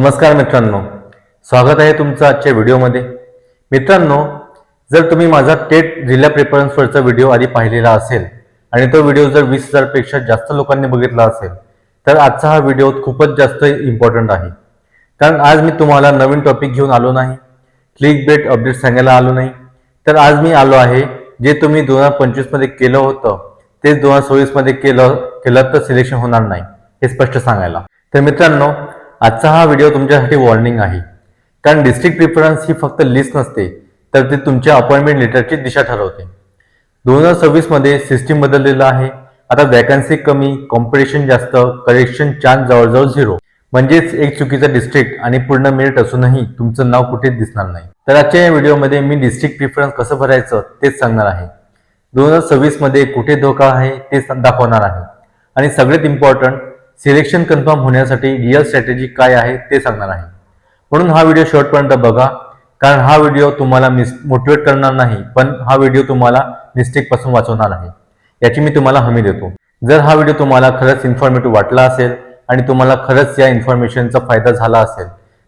नमस्कार मित्रांनो. स्वागत आहे तुमचं आजच्या व्हिडिओमध्ये. मित्रांनो जर तुम्ही माझा टेट जिल्हा प्रेफरन्सवरचा व्हिडिओ आधी पाहिलेला असेल आणि तो व्हिडिओ जर वीस हजारपेक्षा जास्त लोकांनी बघितला असेल तर आजचा हा व्हिडिओ खूपच जास्त इम्पॉर्टंट आहे. कारण आज मी तुम्हाला नवीन टॉपिक घेऊन आलो नाही क्लिक बेट अपडेट सांगायला आलो नाही. तर आज मी आलो आहे जे तुम्ही दोन हजार पंचवीसमध्ये केलं होतं तेच दोन हजार सव्वीसमध्ये केलं केलं तर सिलेक्शन होणार नाही हे स्पष्ट सांगायला. तर मित्रांनो आजचा हा व्हिडिओ तुमच्यासाठी वॉर्निंग आहे. कारण डिस्ट्रिक्ट प्रिफरन्स ही फक्त लिस्ट नसते तर ती तुमच्या अपॉइंटमेंट लेटरची दिशा ठरवते. दोन हजार सव्वीसमध्ये सिस्टीम बदललेलं आहे. आता वॅकन्सी कमी कॉम्पिटिशन जास्त करेक्शन चान्स जवळजवळ झिरो म्हणजेच एक चुकीचा डिस्ट्रिक्ट आणि पूर्ण मेरिट असूनही तुमचं नाव कुठेच दिसणार नाही. तर आजच्या या व्हिडिओमध्ये मी डिस्ट्रिक्ट प्रिफरन्स कसं भरायचं तेच सांगणार आहे. दोन हजार सव्वीसमध्ये कुठे धोका आहे ते दाखवणार आहे. आणि सगळ्यात इम्पॉर्टंट सिलेक्शन कन्फर्म होण्यासाठी रिअल स्ट्रॅटेजी काय आहे ते सांगणार आहे. म्हणून हा व्हिडिओ शेवटपर्यंत बघा कारण हा व्हिडिओ तुम्हाला मिस मोटिवेट करणार नाही पण हा व्हिडिओ तुम्हाला मिस्टेकपासून वाचवणार आहे. याची मी तुम्हाला हमी देतो. जर हा व्हिडिओ तुम्हाला खरंच इन्फॉर्मेटिव्ह वाटला असेल आणि तुम्हाला खरंच या इन्फॉर्मेशनचा फायदा झाला असेल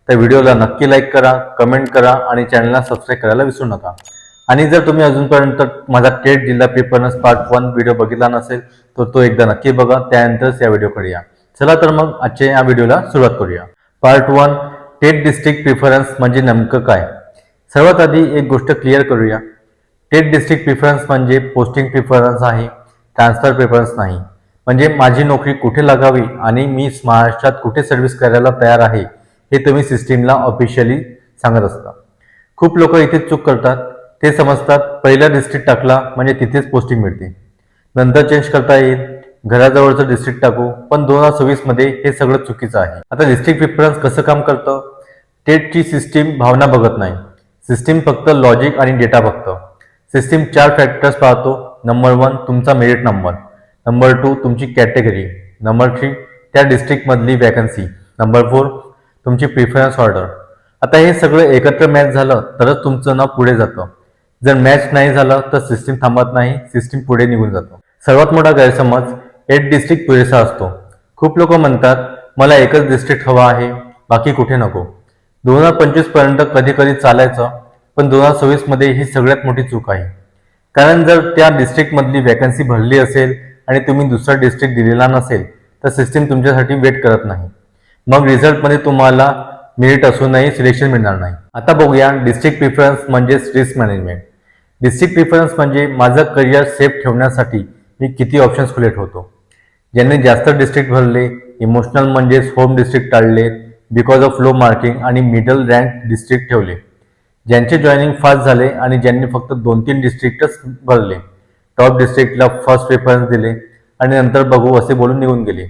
तर व्हिडिओला नक्की लाईक करा कमेंट करा आणि चॅनलला सबस्क्राईब करायला विसरू नका. आणि जर तुम्ही अजूनपर्यंत माझा टेट जिल्हा पेपरनस पार्ट वन व्हिडिओ बघितला नसेल तर तो एकदा नक्की बघा त्यानंतरच या व्हिडिओकडे या. चला तर मग आजच्या या व्हिडिओला सुरुवात करूया. Part one TET district preference म्हणजे नेमकं काय? सर्वात आधी एक गोष्ट क्लिअर करूया. टेट डिस्ट्रिक्ट प्रिफरन्स म्हणजे पोस्टिंग प्रिफरन्स आहे ट्रान्सफर प्रिफरन्स नाही. म्हणजे माझी नोकरी कुठे लागावी आणि मी महाराष्ट्रात कुठे सर्व्हिस करायला तयार आहे हे तुम्ही सिस्टीमला ऑफिशियली सांगत असता. खूप लोक इथेच चूक करतात. ते समजतात पहिला डिस्ट्रिक्ट टाकला म्हणजे तिथेच पोस्टिंग मिळते. नंतर चेंज करता येईल. घराजवळचं डिस्ट्रिक्ट टाकू. पण दोन हजार सव्वीसमध्ये हे सगळं चुकीचं आहे. आता डिस्ट्रिक्ट प्रिफरन्स कसं काम करतं? टेटची सिस्टीम भावना बघत नाही. सिस्टीम फक्त लॉजिक आणि डेटा बघतं. सिस्टीम चार फॅक्टर्स पाहतो. नंबर वन तुमचा मेरिट नंबर नंबर टू तुमची कॅटेगरी नंबर थ्री त्या डिस्ट्रिक्टमधली वॅकन्सी नंबर फोर तुमची प्रिफरन्स ऑर्डर आता हे सगळं एकत्र मॅच झालं तरच तुमचं नाव पुढे जातं. जर मॅच नाही झालं तर सिस्टीम थांबत नाही. सिस्टीम पुढे निघून जातो. सर्वात मोठा गैरसमज एक डिस्ट्रिक्ट पुरेसा असतो. खूप लोक म्हणतात मला एकच डिस्ट्रिक्ट हवा आहे बाकी कुठे नको. दोन हजार पंचवीसपर्यंत कधी कधी चालायचं पण दोन हजार सव्वीसमध्ये ही सगळ्यात मोठी चूक आहे. कारण जर त्या डिस्ट्रिक्टमधली वॅकन्सी भरली असेल आणि तुम्ही दुसरा डिस्ट्रिक्ट दिलेला नसेल तर सिस्टीम तुमच्यासाठी वेट करत नाही. मग रिझल्टमध्ये तुम्हाला मेरिट असूनही सिलेक्शन मिळणार नाही. आता बघूया डिस्ट्रिक्ट प्रिफरन्स म्हणजेच रिस्क मॅनेजमेंट डिस्ट्रिक्ट प्रिफरन्स म्हणजे माझं करिअर सेफ ठेवण्यासाठी मी किती ऑप्शन्स क्रिएट होतो. ज्यांनी जास्त डिस्ट्रिक्ट भरले इमोशनल म्हणजेच होम डिस्ट्रिक्ट टाळले बिकॉज ऑफ लो मार्किंग आणि मिडल रँक डिस्ट्रिक्ट ठेवले. ज्यांचे जॉईनिंग फास्ट झाले आणि ज्यांनी फक्त दोन तीन डिस्ट्रिक्टच भरले. टॉप डिस्ट्रिक्टला फर्स्ट प्रेफरन्स दिले आणि नंतर बघू असे बोलून निघून गेले.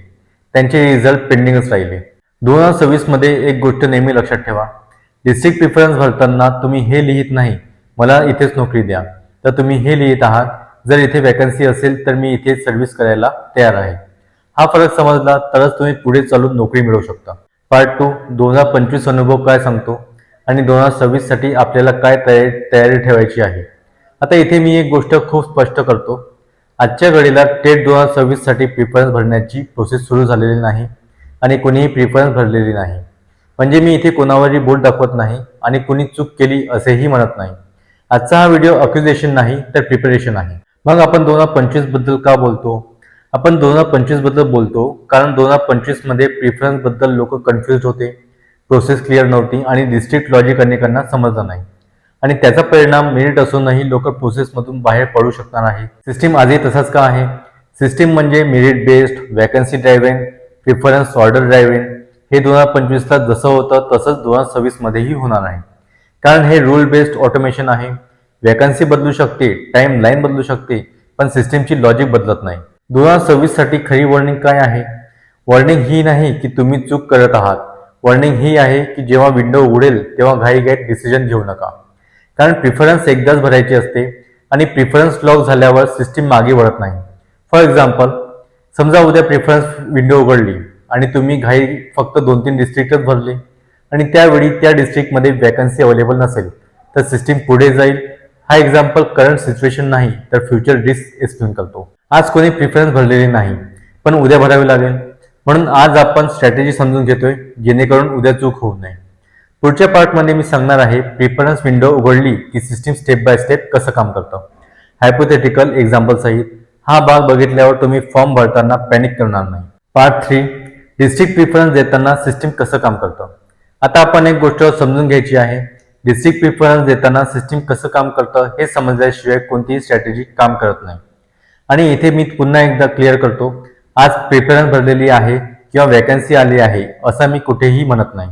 त्यांचे रिझल्ट पेंडिंगच राहिले. दोन हजार सव्वीसमध्ये एक गोष्ट नेहमी लक्षात ठेवा. डिस्ट्रिक्ट प्रिफरन्स भरताना तुम्ही हे लिहित नाही. मला इथेच नोकरी द्या. तर तुम्ही हे लिहित आहात जर इथे वॅकन्सी असेल तर मी इथे सर्व्हिस करायला तयार आहे. हा फरक समजला तरच तुम्ही पुढे चालून नोकरी मिळवू शकता. पार्ट टू दोन हजार पंचवीस अनुभव काय सांगतो? आणि दोन हजार सव्वीससाठी आपल्याला काय तयारी तयारी ठेवायची आहे? आता इथे मी एक गोष्ट खूप स्पष्ट करतो. आजच्या घडीला टेट दोन हजार सव्वीससाठी प्रिफरन्स भरण्याची प्रोसेस सुरू झालेली नाही आणि कोणीही प्रिफरन्स भरलेली नाही. म्हणजे मी इथे कोणावरही बोट दाखवत नाही आणि कुणी चूक केली असेही म्हणत नाही. आजचा हा व्हिडिओ अक्युजेशन नाही तर प्रिपरेशन आहे. मग आपण दोन हजार पंचवीसबद्दल का बोलतो? आपण दोन हजार पंचवीसबद्दल बोलतो कारण दोन हजार पंचवीसमध्ये प्रिफरन्सबद्दल लोक कन्फ्युज होते प्रोसेस क्लिअर नव्हती आणि डिस्ट्रिक्ट लॉजिक अनेकांना समजलं नाही. आणि त्याचा परिणाम मेरिट असूनही लोक प्रोसेसमधून बाहेर पडू शकणार आहे सिस्टीम आजही तसाच का आहे? सिस्टीम म्हणजे merit based vacancy driving preference order driving हे दोन हजार पंचवीसला जसं होतं तसंच दोन हजार सव्वीसमध्येही होणार आहे. कारण हे रूल बेस्ड ऑटोमेशन आहे. वॅकन्सी बदलू शकते टाइम लाईन बदलू शकते पण सिस्टीमची लॉजिक बदलत नाही. दोन हजार सव्वीससाठी खरी वॉर्निंग काय आहे? वॉर्निंग ही नाही की तुम्ही चूक करत आहात. वॉर्निंग ही आहे की जेव्हा विंडो उघडेल तेव्हा घाईघाईत डिसिजन घेऊ नका. कारण प्रिफरन्स एकदाच भरायची असते आणि प्रिफरन्स लॉक झाल्यावर सिस्टीम मागे वळत नाही. फॉर एक्झाम्पल समजा उद्या प्रिफरन्स विंडो उघडली आणि तुम्ही घाई फक्त दोन तीन डिस्ट्रिक्टच भरले आणि त्यावेळी त्या डिस्ट्रिक्टमध्ये वॅकन्सी अवेलेबल नसेल तर सिस्टीम पुढे जाईल हा एक्झाम्पल करंट सिच्युएशन नाही तर फ्युचर रिस्क एक्सप्लेन करतो. आज कोणी प्रिफरन्स भरलेली नाही पण उद्या भरावी लागेल. म्हणून आज आपण स्ट्रॅटेजी समजून घेतोय जेणेकरून उद्या चूक होऊ नये. पुढच्या पार्टमध्ये मी सांगणार आहे प्रिफरन्स विंडो उघडली की सिस्टीम स्टेप बाय स्टेप कसं काम करतं. हायपोथेटिकल एक्झाम्पल सहित हा भाग बघितल्यावर तुम्ही फॉर्म भरताना पॅनिक करणार नाही. पार्ट थ्री डिस्ट्रिक्ट प्रिफरन्स देताना सिस्टीम कसं काम करतं. आता आपण एक गोष्ट समजून घ्यायची आहे. डिस्ट्रिक्ट प्रिफरन्स देताना सिस्टीम कसं काम करतं हे समजल्याशिवाय कोणतीही स्ट्रॅटेजी काम करत नाही. आणि इथे मी पुन्हा एकदा क्लिअर करतो आज प्रिफरन्स भरलेली आहे किंवा वॅकन्सी आली आहे असं मी कुठेही म्हणत नाही.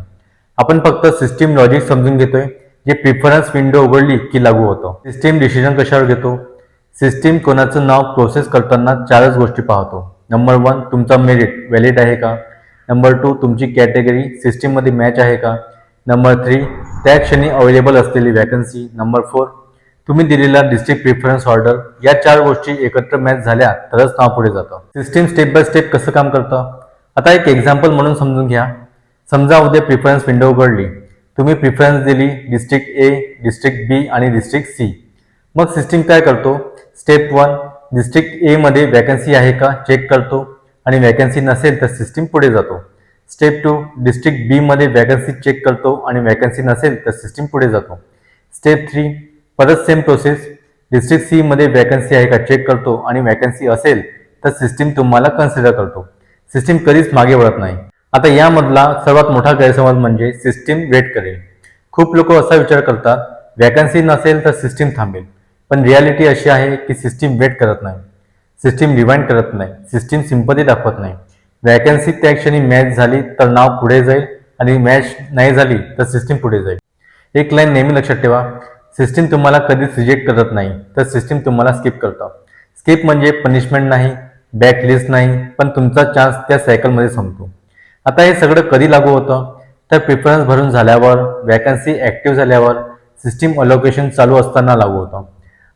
आपण फक्त सिस्टीम लॉजिक समजून घेतोय जे प्रिफरन्स विंडो उघडली की लागू होतं. सिस्टीम डिसिजन कशावर घेतो? सिस्टीम कोणाचं नाव प्रोसेस करताना चारच गोष्टी पाहतो. नंबर वन तुमचा मेरिट व्हॅलिड आहे का? नंबर टू तुमची कॅटेगरी सिस्टीममध्ये मॅच आहे का? नंबर थ्री त्या क्षणी अवेलेबल असलेली वॅकन्सी नंबर फोर तुम्ही दिलेला डिस्ट्रिक्ट प्रिफरन्स ऑर्डर या चार गोष्टी एकत्र मॅच झाल्या तरच नाव पुढे जातं. सिस्टीम स्टेप बाय स्टेप कसं काम करतं? आता एक एक्झाम्पल म्हणून समजून घ्या. समजा उद्या प्रिफरन्स विंडो उघडली. तुम्ही प्रिफरन्स दिली डिस्ट्रिक्ट ए डिस्ट्रिक्ट बी आणि डिस्ट्रिक्ट सी मग सिस्टीम काय करतो? स्टेप वन डिस्ट्रिक्ट ए मध्ये वॅकन्सी आहे का? चेक करतो. आणि वॅकन्सी नसेल तर सिस्टीम पुढे जातो. स्टेप टू डिस्ट्रिक्ट बी मध्ये वॅकन्सी चेक करतो आणि वॅकन्सी नसेल तर सिस्टीम पुढे जातो. स्टेप थ्री परत सेम प्रोसेस डिस्ट्रिक्ट सी मध्ये वॅकन्सी आहे का चेक करतो आणि वॅकन्सी असेल तर सिस्टीम तुम्हाला कन्सिडर करतो. सिस्टीम कधीच मागे वळत नाही. आता यामधला सर्वात मोठा गैरसमज म्हणजे सिस्टीम वेट करेल. खूप लोक असा विचार करतात वॅकन्सी नसेल तर सिस्टीम थांबेल. पण रियालिटी अशी आहे की सिस्टीम वेट करत नाही. सिस्टीम रिवाइंड करत नाही. सिस्टीम सिंपती दाखवत नाही. वॅकन्सी त्या क्षणी मॅच झाली तर नाव पुढे जाईल. आणि मॅच नाही झाली तर सिस्टीम पुढे जाईल. एक लाईन नेहमी लक्षात ठेवा. सिस्टीम तुम्हाला कधीच रिजेक्ट करत नाही. तर सिस्टीम तुम्हाला स्किप करतं. स्किप म्हणजे पनिशमेंट नाही बॅक लिस्ट नाही पण तुमचा चान्स त्या सायकलमध्ये संपतो. आता हे सगळं कधी लागू होतं? तर प्रिफरन्स भरून झाल्यावर वॅकन्सी ॲक्टिव्ह झाल्यावर सिस्टीम अलोकेशन चालू असताना लागू होतं.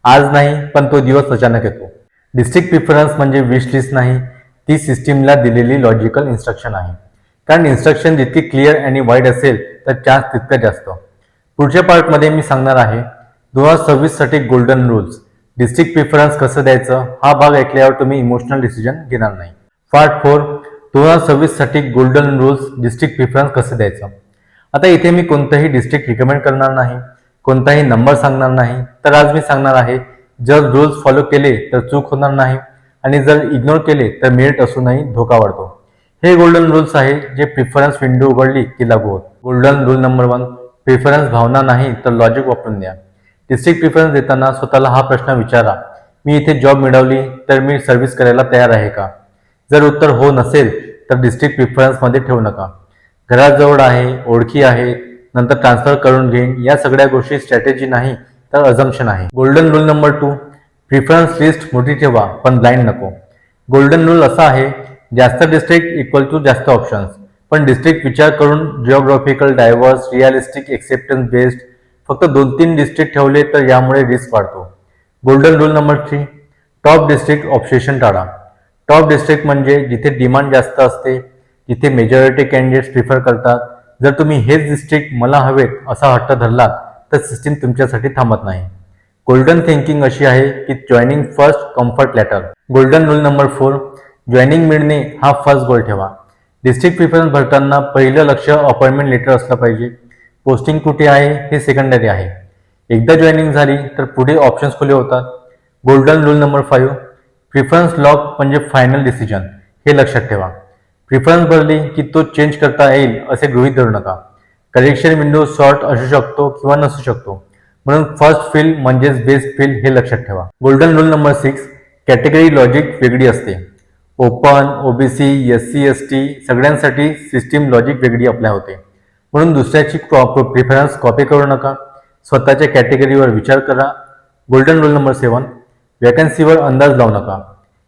आज नाही पण तो दिवस अचानक येतो. डिस्ट्रिक्ट प्रिफरन्स म्हणजे विश लिस्ट नाही ती सिस्टीमला दिलेली लॉजिकल इन्स्ट्रक्शन आहे. कारण इन्स्ट्रक्शन जितकी क्लिअर आणि वाईड असेल तर चान्स तितका जास्त. पुढच्या पार्टमध्ये मी सांगणार आहे दोन हजार सव्वीससाठी गोल्डन रूल्स डिस्ट्रिक्ट प्रिफरन्स कसं द्यायचं? हा भाग ऐकल्यावर तुम्ही इमोशनल डिसिजन घेणार नाही. पार्ट फोर दोन हजार सव्वीससाठी गोल्डन रूल्स डिस्ट्रिक्ट प्रिफरन्स कसं द्यायचं? आता इथे मी कोणतंही डिस्ट्रिक्ट रिकमेंड करणार नाही कोणताही नंबर सांगणार नाही. तर आज मी सांगणार आहे जर रूल्स फॉलो केले तर चूक होणार नाही. आणि जर इग्नोर केले तर मेरिट असूनही धोका वाढतो. हे गोल्डन रूल्स आहे जे प्रिफरन्स विंडो उघडली की लागू होत. Golden rule number one preference भावना नाही तर लॉजिक वापरून द्या. डिस्ट्रिक्ट प्रिफरन्स देताना स्वतःला हा प्रश्न विचारा. मी इथे जॉब मिळवली तर मी सर्व्हिस करायला तयार आहे का? जर उत्तर हो नसेल तर डिस्ट्रिक्ट प्रिफरन्समध्ये ठेवू नका. घराजवळ आहे ओळखी आहे नंतर ट्रान्सफर करून घेईन या सगळ्या गोष्टी स्ट्रॅटेजी नाही तर अजम्पशन आहे. Golden rule number two preference list मोठी ठेवा पण ब्लाइंड नको. गोल्डन रूल असा आहे जास्त डिस्ट्रिक्ट इक्वल टू जास्त ऑप्शन्स पण डिस्ट्रिक्ट विचार करून geographical diverse realistic acceptance based फक्त दोन तीन डिस्ट्रिक्ट ठेवले तर यामुळे रिस्क वाढतो. Golden rule number three top district obsession टाळा. टॉप डिस्ट्रिक्ट म्हणजे जिथे डिमांड जास्त असते जिथे मेजॉरिटी कॅन्डिडेट्स प्रिफर करतात. जर तुम्ही हेच डिस्ट्रिक्ट मला हवेत असा हट्ट धरलात तर सिस्टीम तुमच्यासाठी थांबत नाही. गोल्डन थिंकिंग अशी आहे की joining first comfort later golden rule number four joining मिळणे हा फर्स्ट गोल ठेवा. डिस्ट्रिक्ट प्रिफरन्स भरताना पहिलं लक्ष अपॉइंटमेंट लेटर असलं पाहिजे. पोस्टिंग कुठे आहे हे सेकंडरी आहे. एकदा जॉईनिंग झाली तर पुढे ऑप्शन्स खुले होतात. Golden rule number five preference lock म्हणजे फायनल डिसिजन हे लक्षात ठेवा. प्रिफरन्स भरली की तो चेंज करता येईल असे गृहीत धरू नका. करेक्शन विंडो शॉर्ट असू शकतो किंवा नसू शकतो. म्हणून फर्स्ट फिल म्हणजेच बेस्ट फिल हे लक्षात ठेवा. Golden rule number six category logic वेगळी असते. Open OBC S C S T सगळ्यांसाठी सिस्टीम लॉजिक वेगळी अप्लाय होते. म्हणून दुसऱ्याची प्रिफरन्स कॉपी करू नका. स्वतःच्या कॅटेगरीवर विचार करा. गोल्डन रूल नंबर सेवन वॅकन्सीवर अंदाज लावू नका.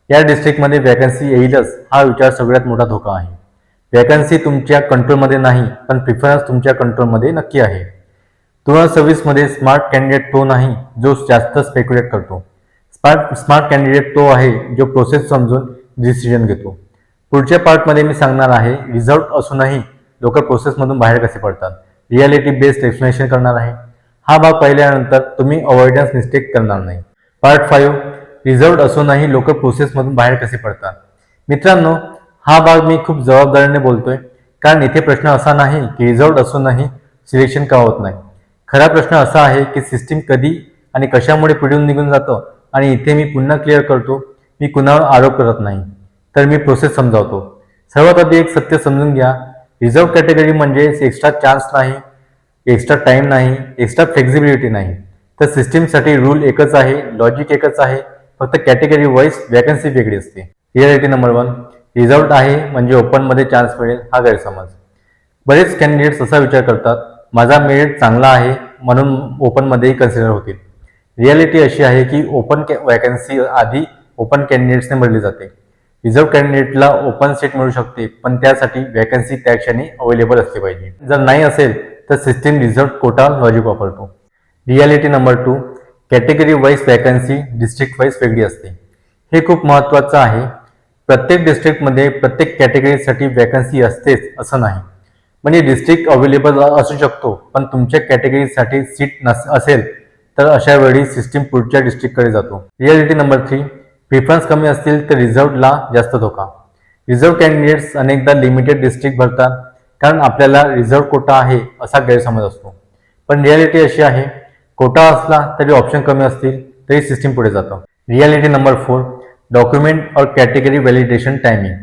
या डिस्ट्रिक्टमध्ये वॅकन्सी येईलच हा विचार सगळ्यात मोठा धोका आहे. वॅकन्सी तुमच्या कंट्रोलमध्ये नाही पण प्रिफरन्स तुमच्या कंट्रोलमध्ये नक्की आहे. दोन हजार सव्वीसमध्ये स्मार्ट कॅन्डिडेट तो नाही जो जास्त स्पेक्युलेट करतो. स्मार्ट स्मार्ट कॅन्डिडेट तो आहे जो प्रोसेस समजून डिसिजन घेतो. पुढच्या पार्टमध्ये मी सांगणार आहे रिझल्ट असूनही लोक प्रोसेसमधून बाहेर कसे पडतात. रियालिटी बेस्ड एक्सप्लेनेशन करणार आहे. हा भाग पाहिल्यानंतर तुम्ही अवॉइडन्स मिस्टेक करणार नाही. पार्ट फाईव्ह रिझल्ट असूनही लोक प्रोसेसमधून बाहेर कसे पडतात. मित्रांनो हा भाग मी खूप जबाबदारीने बोलतोय. कारण इथे प्रश्न असा नाही की रिझल्ट असूनही सिलेक्शन का होत नाही. खरा प्रश्न असा आहे की सिस्टीम कधी आणि कशामुळे पिढून निघून जातं आणि इथे मी पुन्हा क्लिअर करतो मी कुणावर आरोप करत नाही. तर मी प्रोसेस समजावतो. सर्वात आधी एक सत्य समजून घ्या. रिझर्व कॅटेगरी म्हणजे एक्स्ट्रा चान्स नाही एक्स्ट्रा टाईम नाही एक्स्ट्रा फ्लेक्झिबिलिटी नाही. तर सिस्टीमसाठी रूल एकच आहे लॉजिक एकच आहे. फक्त कॅटेगरी वाईज वॅकन्सी वेगळी असते. रियालिटी नंबर वन रिझल्ट आहे म्हणजे ओपनमध्ये चान्स मिळेल हा गैरसमज. बरेच कॅन्डिडेट्स असा विचार करतात माझा मेरिट चांगला आहे म्हणून ओपनमध्येही कन्सिडर होतील. रियालिटी अशी आहे की ओपन वॅकन्सी आधी ओपन कॅन्डिडेट्सने भरली जाते. रिझर्व कॅन्डिडेटला ओपन सीट मिळू शकते पण त्यासाठी वॅकन्सी त्या क्षणी अवेलेबल असली पाहिजे. जर नाही असेल तर सिस्टीम रिझर्व कोटा लॉजिक वापरतो. Reality number two category wise vacancy district wise वेगळी असते. हे खूप महत्त्वाचं आहे. प्रत्येक डिस्ट्रिक्टमध्ये प्रत्येक कॅटेगरीसाठी वॅकन्सी असतेच असं नाही. म्हणजे डिस्ट्रिक्ट अवेलेबल असू शकतो पण तुमच्या कॅटेगरीसाठी सीट नस असेल तर अशा वेळी सिस्टीम पुढच्या डिस्ट्रिक्टकडे जातो. रियालिटी नंबर थ्री प्रिफरन्स कमी असतील तर रिझर्वला जास्त धोका. रिझर्व कॅन्डिडेट्स अनेकदा लिमिटेड डिस्ट्रिक्ट भरतात कारण आपल्याला रिझर्व कोटा आहे असा गैरसमज असतो. पण रियालिटी अशी आहे कोटा असला तरी ऑप्शन कमी असतील तरी सिस्टीम पुढे जातं. रियालिटी नंबर फोर डॉक्युमेंट और कॅटेगरी व्हॅलिडेशन टायमिंग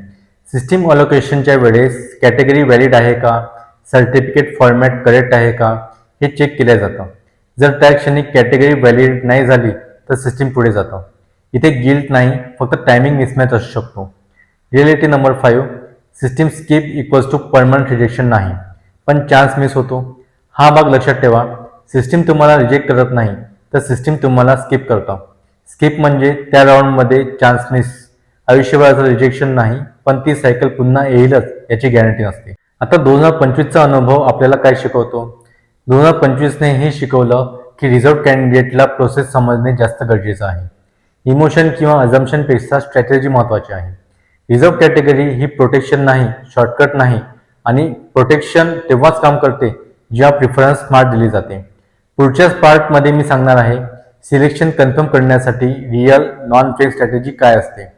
सिस्टीम अलोकेशनच्या वेळेस कॅटेगरी व्हॅलिड आहे का? सर्टिफिकेट फॉर्मॅट करेक्ट आहे का? हे चेक केलं जातं. जर त्या क्षणी कॅटेगरी व्हॅलिड नाही झाली तर सिस्टीम पुढे जातं. इथे गिल्ट नाही फक्त टायमिंग मिसमॅच असू शकतो. Reality number five system skip equals to permanent rejection नाही. पण चान्स मिस होतो. हा भाग लक्षात ठेवा. सिस्टीम तुम्हाला रिजेक्ट करत नाही तर सिस्टीम तुम्हाला स्किप करतं. स्किप म्हणजे त्या राऊंडमध्ये चान्स मिस आयुष्यभराचं रिजेक्शन नाही पण ती सायकल पुन्हा येईलच याची गॅरंटी नसते आता दोन हजार पंचवीसचा अनुभव आपल्याला काय शिकवतो? दोन हजार पंचवीसने हे शिकवलं की रिझर्व कॅन्डिडेटला प्रोसेस समजणे जास्त गरजेचं आहे. इमोशन किंवा अजम्पनपेक्षा स्ट्रॅटेजी महत्त्वाची आहे. रिझर्व कॅटेगरी ही प्रोटेक्शन नाही शॉर्टकट नाही आणि प्रोटेक्शन तेव्हाच काम करते जेव्हा प्रिफरन्स स्मार्ट दिली जाते. पुढच्याच पार्टमध्ये मी सांगणार आहे सिलेक्शन कन्फर्म करण्यासाठी रिअल नॉन फेक स्ट्रॅटेजी काय असते?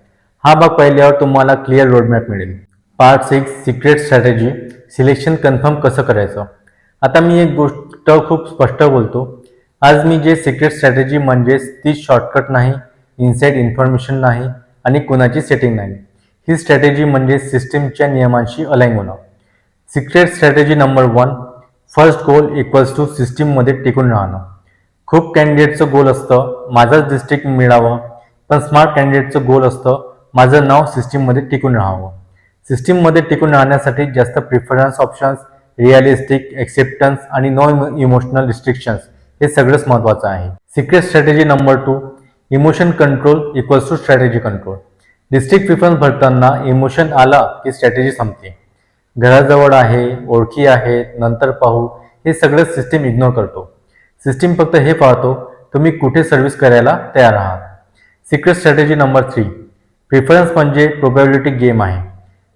हा भाग पाहिल्यावर तुम्हाला क्लिअर रोडमॅप मिळेल. Part six secret strategy selection confirm कसं करायचं? आता मी एक गोष्ट खूप स्पष्ट बोलतो. आज मी जे सिक्रेट स्ट्रॅटेजी म्हणजेच ती शॉर्टकट नाही इनसाईड इन्फॉर्मेशन नाही आणि कोणाची सेटिंग नाही. ही स्ट्रॅटेजी म्हणजे सिस्टीमच्या नियमांशी अलाईन होणं. Secret strategy number one first goal equals to सिस्टीममध्ये टिकून राहणं. खूप कॅन्डिडेटचं गोल असतं माझंच डिस्ट्रिक्ट मिळावं पण स्मार्ट कॅन्डिडेटचं गोल असतं माझं नाव सिस्टीममध्ये टिकून राहावं. सिस्टीममध्ये टिकून राहण्यासाठी जास्त प्रिफरन्स ऑप्शन्स रिअलिस्टिक एक्सेप्टन्स आणि नॉन इमोशनल रिस्ट्रिक्शन्स हे सगळंच महत्त्वाचं आहे. Secret strategy number two emotion control equals to strategy control district preference भरताना इमोशन आला की स्ट्रॅटेजी संपते. घराजवळ आहे ओळखी आहेत नंतर पाहू हे सगळं सिस्टीम इग्नोर करतो. सिस्टीम फक्त हे पाहतो तुम्ही कुठे सर्व्हिस करायला तयार आहात. Secret strategy number three preference म्हणजे प्रोबॅबिलिटी गेम आहे.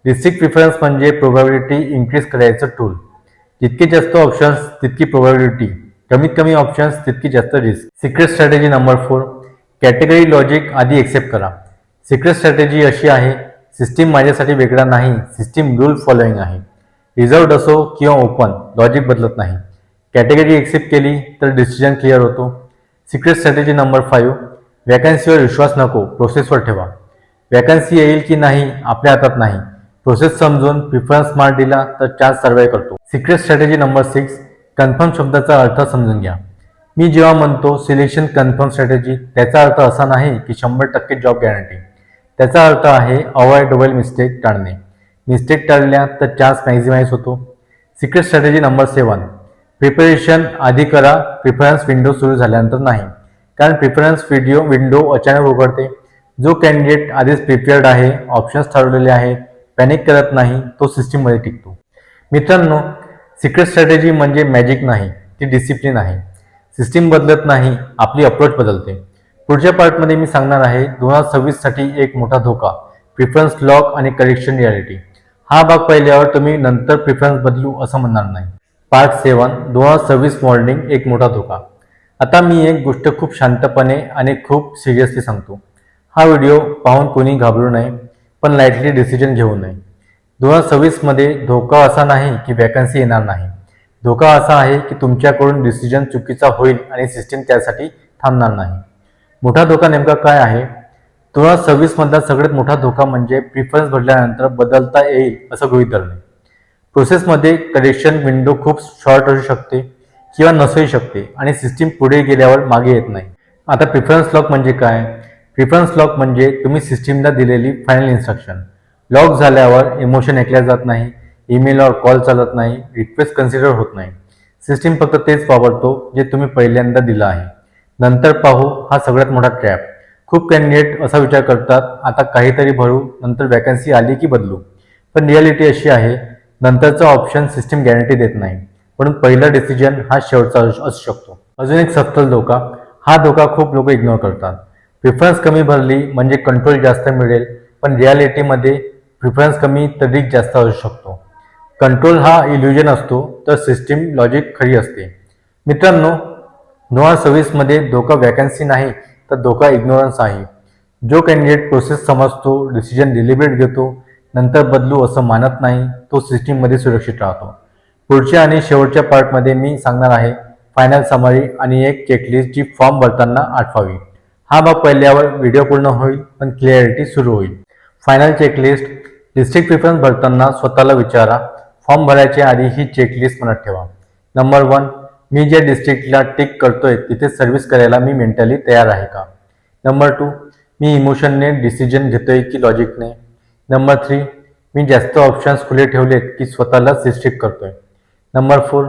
रिसिक प्रिफरन्स म्हणजे प्रोबॅबिलिटी इन्क्रीज करायचं टूल. जितके जास्त ऑप्शन्स तितकी प्रोबॅबिलिटी. कमीत कमी ऑप्शन्स तितकी जास्त risk. Secret strategy number four. Category logic आधी एक्सेप्ट करा. सिक्रेट स्ट्रॅटेजी अशी आहे सिस्टीम माझ्यासाठी वेगळा नाही सिस्टीम रूल फॉलोईंग आहे. रिझर्वड असो किंवा ओपन लॉजिक बदलत नाही. कॅटेगरी एक्सेप्ट केली तर डिसिजन क्लिअर होतो. Secret strategy number five. वॅकन्सीवर विश्वास नको प्रोसेसवर ठेवा. वॅकन्सी येईल की नाही आपल्या हातात नाही. प्रोसेस समजून प्रिफरन्स स्मार्ट दिला तर चान्स सर्वे करतो. Secret strategy number six confirm शब्दाचा अर्थ समजून घ्या. मी जेव्हा म्हणतो सिलेक्शन कन्फर्म स्ट्रॅटेजी त्याचा अर्थ असा नाही की शंभर टक्के जॉब गॅरंटी त्याचा अर्थ आहे अवॉइडेबल मिस्टेक टाळणे. मिस्टेक टाळल्या तर चान्स मॅक्झिमाइज होतो. Secret strategy number seven preparation आधी करा प्रिफरन्स विंडो सुरू झाल्यानंतर नाही. कारण प्रिफरन्स व्हिडिओ विंडो अचानक उघडते. जो कॅन्डिडेट आधीच प्रिपेअर्ड आहे ऑप्शन्स ठरवलेले आहेत पॅनिक करत नाही तो सिस्टीममध्ये टिकतो. मित्रांनो सिक्रेट स्ट्रॅटेजी म्हणजे मॅजिक नाही ती डिसिप्लिन आहे. सिस्टीम बदलत नाही आपली अप्रोच बदलते. पुढच्या पार्टमध्ये मी सांगणार आहे दोन हजार सव्वीससाठी एक मोठा धोका प्रिफरन्स लॉक आणि करेक्शन रियालिटी हा भाग पाहिल्यावर तुम्ही नंतर प्रिफरन्स बदलू असं म्हणणार नाही. पार्ट सेवन दोन हजार सव्वीस मॉर्निंग एक मोठा धोका. आता मी एक गोष्ट खूप शांतपणे आणि खूप सिरियसली सांगतो. हा व्हिडिओ पाहून कोणी घाबरू नये पण लाईटली डिसिजन घेऊ नये. दोन हजार सव्वीसमध्ये धोका असा नाही की वॅकन्सी येणार नाही. धोका असा आहे की तुमच्याकडून डिसिजन चुकीचा होईल आणि सिस्टीम त्यासाठी थांबणार नाही. मोठा धोका नेमका काय आहे? दोन हजार सव्वीसमधला सगळ्यात मोठा धोका म्हणजे प्रिफरन्स भरल्यानंतर बदलता येईल असं गृहित धरणे. प्रोसेसमध्ये करेक्शन विंडो खूप शॉर्ट असू शकते किंवा नसूही शकते आणि सिस्टीम पुढे गेल्यावर मागे येत नाही. आता प्रिफरन्स लॉक म्हणजे काय? प्रिफरन्स लॉक म्हणजे तुम्ही सिस्टीमला दिलेली फायनल इन्स्ट्रक्शन. लॉक झाल्यावर इमोशन ऐकल्या जात नाही ईमेल और कॉल चालत नाही रिक्वेस्ट कन्सिडर होत नाही. सिस्टीम फक्त तेच वापरतो जे तुम्ही पहिल्यांदा दिलं आहे. नंतर पाहू हा सगळ्यात मोठा ट्रॅप. खूप कॅन्डिडेट असा विचार करतात आता काहीतरी भरू नंतर वॅकन्सी आली की बदलू. पण रियालिटी अशी आहे नंतरचा ऑप्शन सिस्टीम गॅरंटी देत नाही. म्हणून पहिला डिसिजन हा शेवटचा असू असू शकतो. अजून एक सत्तल धोका. हा धोका खूप लोक इग्नोर करतात. प्रिफरन्स कमी भरली म्हणजे कंट्रोल जास्त मिळेल पण रियालिटीमध्ये प्रिफरन्स कमी तरी जास्त असू शकतो. कंट्रोल हा इल्युजन असतो तर सिस्टीम लॉजिक खरी असते. मित्रांनो दोन हजार सव्वीसमध्ये धोका वॅकन्सी नाही तर धोका इग्नोरन्स आहे. जो कॅन्डिडेट प्रोसेस समजतो डिसिजन डिलिब्रेट घेतो नंतर बदलू असं मानत नाही तो सिस्टीममध्ये सुरक्षित राहतो. पुढच्या आणि शेवटच्या पार्टमध्ये मी सांगणार आहे फायनल समरी आणि एक चेकलिस्ट जी फॉर्म भरताना आठवावी. हा भाग पहिल्यावर व्हिडिओ पूर्ण होईल पण क्लिअरिटी सुरू होईल. फायनल चेकलिस्ट डिस्ट्रिक्ट प्रिफरन्स भरताना स्वतःला विचारा. फॉर्म भरायच्या आधी ही चेकलिस्ट मनात ठेवा. नंबर वन मी ज्या डिस्ट्रिक्टला टिक करतोय तिथे सर्व्हिस करायला मी मेंटली तयार आहे का? नंबर टू मी इमोशनने डिसिजन घेतोय की लॉजिकने नंबर थ्री मी जास्त ऑप्शन्स खुले ठेवलेत की स्वतःला रिस्ट्रिक्ट करतोय? नंबर फोर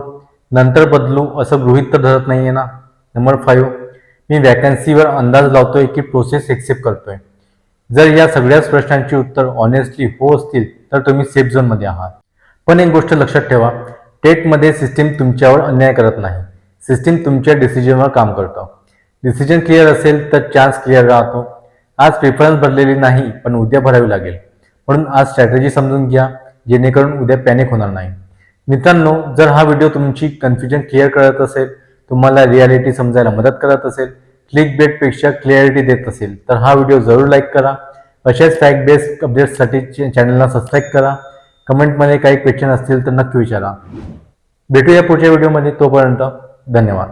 नंतर बदलू असं गृहित तर धरत नाही आहे ना? नंबर फाईव्ह मी वॅकन्सीवर अंदाज लावतोय की प्रोसेस एक्सेप्ट करतोय. जर या सगळ्याच प्रश्नांची उत्तर ऑनेस्टली हो असतील तर तुम्ही सेफ झोनमध्ये आहात. पण एक गोष्ट लक्षात ठेवा टेटमध्ये सिस्टीम तुमच्यावर अन्याय करत नाही. सिस्टीम तुमच्या डिसिजनवर काम करतो. डिसिजन क्लिअर असेल तर चान्स क्लिअर राहतो. आज प्रिफरन्स भरलेली नाही पण उद्या भरावी लागेल. म्हणून आज स्ट्रॅटेजी समजून घ्या जेणेकरून उद्या पॅनिक होणार नाही. मित्रांनो जर हा व्हिडिओ तुमची कन्फ्युजन क्लिअर करत असेल तुम्हाला रियालिटी समजायला मदत करत असेल क्लिक बेटपेक्षा क्लिअरिटी देत असेल तर हा व्हिडिओ जरूर लाईक करा. अशाच फॅक्ट बेस्ड अपडेट्ससाठी चॅनलला सबस्क्राईब करा. कमेंटमध्ये काही क्वेश्चन असतील तर नक्की विचारा. भेटूया पुढच्या व्हिडिओमध्ये तोपर्यंत धन्यवाद.